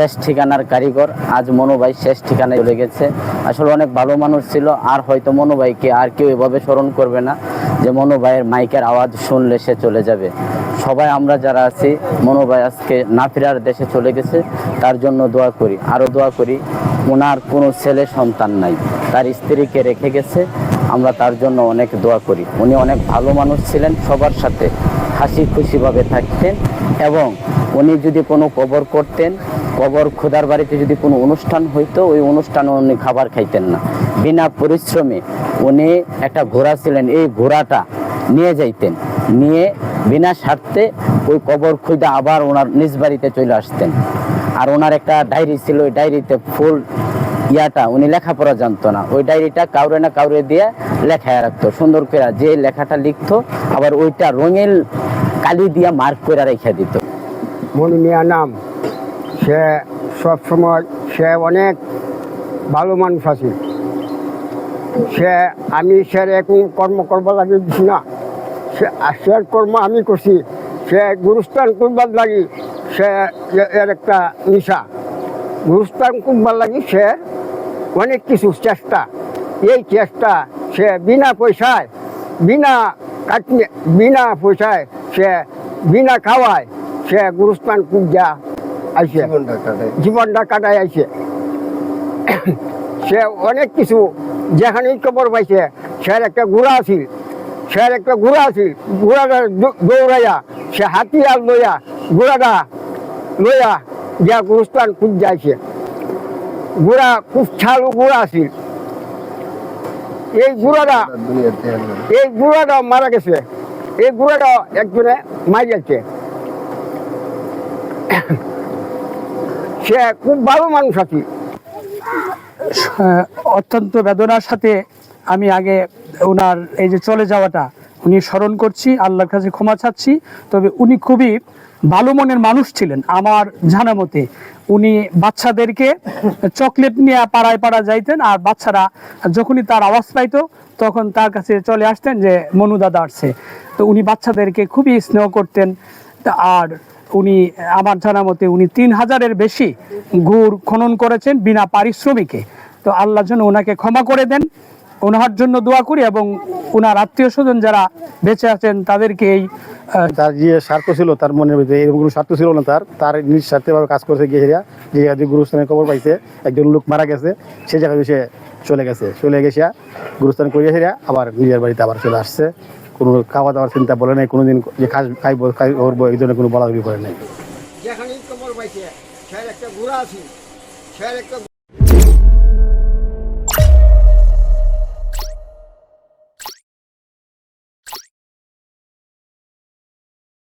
শেষ ঠিকানার কারিগর। আজ মনোভাই শেষ ঠিকানায় চলে গেছে। আসলে অনেক ভালো মানুষ ছিল, আর হয়তো মনোভাইকে আর কেউ এভাবে স্মরণ করবে না যে মনোভাইয়ের মাইকের আওয়াজ শুনলে সে চলে যাবে। সবাই আমরা যারা আছি মনোভাই আজকে না ফেরার দেশে চলে গেছে, তার জন্য দোয়া করি। আরও দোয়া করি, ওনার কোনো ছেলে সন্তান নাই, তার স্ত্রীকে রেখে গেছে, আমরা তার জন্য অনেক দোয়া করি। উনি অনেক ভালো মানুষ ছিলেন, সবার সাথে হাসি খুশিভাবে থাকতেন, এবং উনি যদি কোনো কবর করতেন কবর খোদার বাড়িতে যদি কোনো অনুষ্ঠান হইতো, ওই অনুষ্ঠানে উনি খাবার খাইতেন না। বিনা পরিশ্রমে উনি একটা ঘোড়া ছিলেন, এই ঘোড়াটা নিয়ে যাইতেন। নিয়ে বিনা স্বার্থে ওই কবর খুঁজে আবার ওনার নিজ বাড়িতে চলে আসতেন। আর ওনার একটা ডায়েরি ছিল, ওই ডায়েরিতে ফুল ইয়াটা, উনি লেখাপড়া জানতো না। ওই ডায়েরিটা কাউরে না কাউরে দিয়ে লেখায় রাখতো। সুন্দর করে যে লেখাটা লিখতো, আবার ওইটা রঙিন কালি দিয়া মার্ক করে রেখে দিত। মনি মিয়া নাম। সে সবসময় সে অনেক ভালো মানুষ আছে। সে আমি সে এখন কর্ম করবার লাগে দিছি না। সে সে কর্ম আমি করছি। সে গুরুস্থান করবার লাগি সে এর একটা নিশা। গুরুস্থান করবার লাগি সে অনেক কিছু চেষ্টা। এই চেষ্টা সে বিনা পয়সায়, বিনা কাটনে বিনা পয়সায় সে বিনা খাওয়ায় সে গুরুস্থান পূজা আইসে জীবনটা কাটাই আইছে। সে অনেক কিছু যেখানেই খবর পাইছে সে একটা ঘোড়া আছিল। সে একটা ঘোড়া আছিল। ঘোড়াটা দৌড়াইয়া সে হাতিয়ার লইয়া ঘোড়াটা লইয়া যা গুরুস্থান খুঁজ যাইছে ঘোড়া খুব ছালু ঘোড়া আছিল। এই ঘোড়াটা এই বুড়াটা মারা গেছে। এই বুড়াটা একজনে মারি যাচ্ছে সে খুব ভালো মানুষ আছে আহ, অত্যন্ত বেদনার সাথে আমি আগে ওনার এই যে চলে যাওয়াটা উনি স্মরণ করছি আল্লাহর কাছে ক্ষমা চাচ্ছি। তবে উনি খুবই ভালো মনের মানুষ ছিলেন আমার জানা মতে। উনি বাচ্চাদেরকে চকলেট নিয়ে পাড়ায় পাড়া যাইতেন আর বাচ্চারা যখনই তার আওয়াজ পাইতো তখন তার কাছে চলে আসতেন যে মনু দাদা আসছে। তো উনি বাচ্চাদেরকে খুবই স্নেহ করতেন। আর উনি, আমার জানা মতে উনি তিন হাজারের বেশি গুড় খনন করেছেন বিনা পারিশ্রমিকে। তো আল্লাহ যেন ওনাকে ক্ষমা করে দেন, ওনার জন্য দোয়া করি এবং ওনার আত্মীয় স্বজন যারা বেঁচে আছেন, তাদেরকে এই তার যে স্বার্থ ছিল, তার মনের ভিতরে এরকম কোনো স্বার্থ ছিল না তার তার নিজ স্বার্থেভাবে কাজ করতে গিয়ে হেরিয়া যে জায়গায় গুরুস্থানের খবর পাইছে, একজন লোক মারা গেছে, সে জায়গায় সে চলে গেছে। চলে গেছে, গুরুস্থান করিয়া হেরিয়া আবার নিজের বাড়িতে আবার চলে আসছে। কোনো খাওয়া দাওয়ার চিন্তা বলে নাই, কোনোদিন যে খাস খাইব, খাই করব, এই ধরনের কোনো বলা করে নাই।